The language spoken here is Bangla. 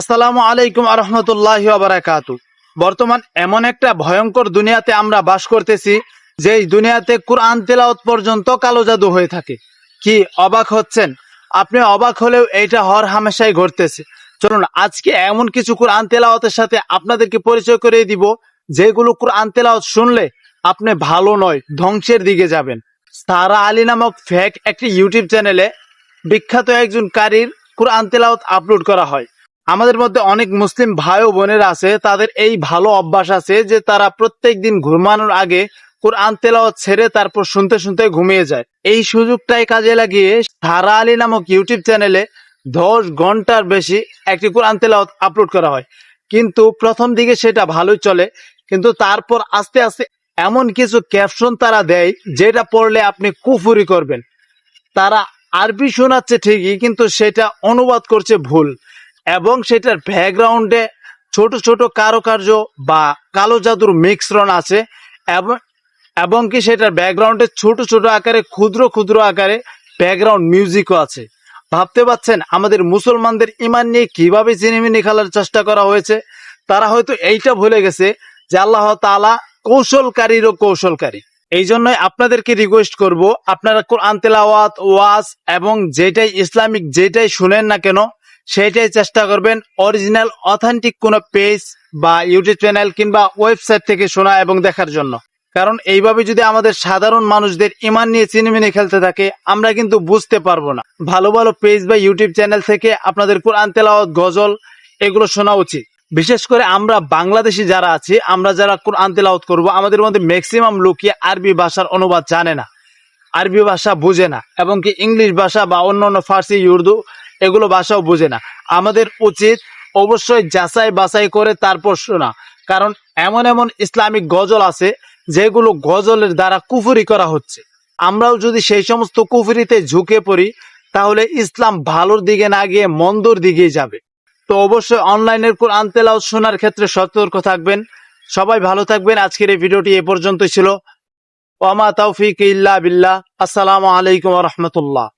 আসসালামু আলাইকুম আরহামতুল্লাহ বারাকাতু। বর্তমান এমন একটা ভয়ঙ্কর দুনিয়াতে আমরা বাস করতেছি যে দুনিয়াতে কোরআন তেলাওত পর্যন্ত কালো জাদু হয়ে থাকে। কি অবাক হচ্ছেন? আপনি অবাক হলেও এইটা হর হামেশাই ঘটতেছে। চলুন, আজকে এমন কিছু কোরআন তেলাওয়াতের সাথে আপনাদেরকে পরিচয় করে দিব, যেগুলো কোরআন তেলাওয়াত শুনলে আপনি ভালো নয়, ধ্বংসের দিকে যাবেন। সারা আলী নামক ফেক একটি ইউটিউব চ্যানেলে বিখ্যাত একজন কারীর কোরআন তেলাওয়াত আপলোড করা হয়। আমাদের মধ্যে অনেক মুসলিম ভাই ও বোনেরা আছে, তাদের এই ভালো অভ্যাস আছে যে তারা প্রত্যেক দিন ঘুমানোর আগে কোরআন তেলাওয়াত ছেড়ে তারপর শুনতে শুনতে ঘুমিয়ে যায়। এই সুযোগটাই কাজে লাগিয়ে সারা আলী নামক ইউটিউব চ্যানেলে দশ ঘণ্টার বেশি একটি কোরআন তেলাওয়াত আপলোড করা হয়। কিন্তু প্রথম দিকে সেটা ভালোই চলে, কিন্তু তারপর আস্তে আস্তে এমন কিছু ক্যাপশন তারা দেয় যেটা পড়লে আপনি কুফুরি করবেন। তারা আরবি শোনাচ্ছে ঠিকই, কিন্তু সেটা অনুবাদ করছে ভুল। এবং সেটার ব্যাকগ্রাউন্ডে ছোট ছোট কারুকার্য বা কালো জাদুর মিশ্রণ আছে এবং এবং কি সেটার ব্যাকগ্রাউন্ডে ছোট ছোট আকারে, ক্ষুদ্র ক্ষুদ্র আকারে ব্যাকগ্রাউন্ড মিউজিকও আছে। ভাবতে পাচ্ছেন আমাদের মুসলমানদের ইমান নিয়ে কীভাবে চিনিমিনি খেলার চেষ্টা করা হয়েছে? তারা হয়তো এইটা ভুলে গেছে যে আল্লাহ তাআলা কৌশলকারীরও কৌশলকারী। এই জন্যই আপনাদেরকে রিকোয়েস্ট করব, আপনারা কোরআন তেলাওয়াত, ওয়াজ এবং যেটাই ইসলামিক যেটাই শুনেন না কেন সেটাই চেষ্টা করবেন। অরিজিনাল অথেন্টিক কোনো পেজ বা ইউটিউব চ্যানেল কিংবা ওয়েবসাইট থেকে শোনা এবং দেখার জন্য। কারণ এইভাবে যদি আমাদের সাধারণ মানুষদের ইমান নিয়ে চিনিমিনি খেলতে থাকে, আমরা কিন্তু বুঝতে পারব না। ভালো ভালো পেজ বা ইউটিউব চ্যানেল থেকে আপনাদের কোরআন তেলাওয়াত, গজল এগুলো শোনা উচিত। বিশেষ করে আমরা বাংলাদেশি যারা আছি, আমরা যারা কোরআন তেলাওয়াত করব, আমাদের মধ্যে ম্যাক্সিমাম লোকই আরবি ভাষার অনুবাদ জানে না। আরবি ভাষা বুঝে না, এবং কি ইংলিশ ভাষা বা অন্য অন্য ফার্সি উর্দু এগুলো ভাষাও বুঝে না। আমাদের উচিত অবশ্যই যাচাই বাছাই করে তারপর শোনা। কারণ এমন এমন ইসলামিক গজল আছে, যেগুলো গজলের দ্বারা কুফুরি করা হচ্ছে। আমরাও যদি সেই সমস্ত কুফুরিতে ঝুঁকে পড়ি, তাহলে ইসলাম ভালোর দিকে না গিয়ে মন্দর দিকে যাবে। তো অবশ্যই অনলাইনের কোরআন তেলাওয়াত শোনার ক্ষেত্রে সতর্ক থাকবেন। সবাই ভালো থাকবেন। আজকের এই ভিডিওটি এ পর্যন্তই ছিল। ওয়ামা তৌফিক ইল্লা বিল্লাহ। আসসালামু আলাইকুম রহমতুল্লাহ।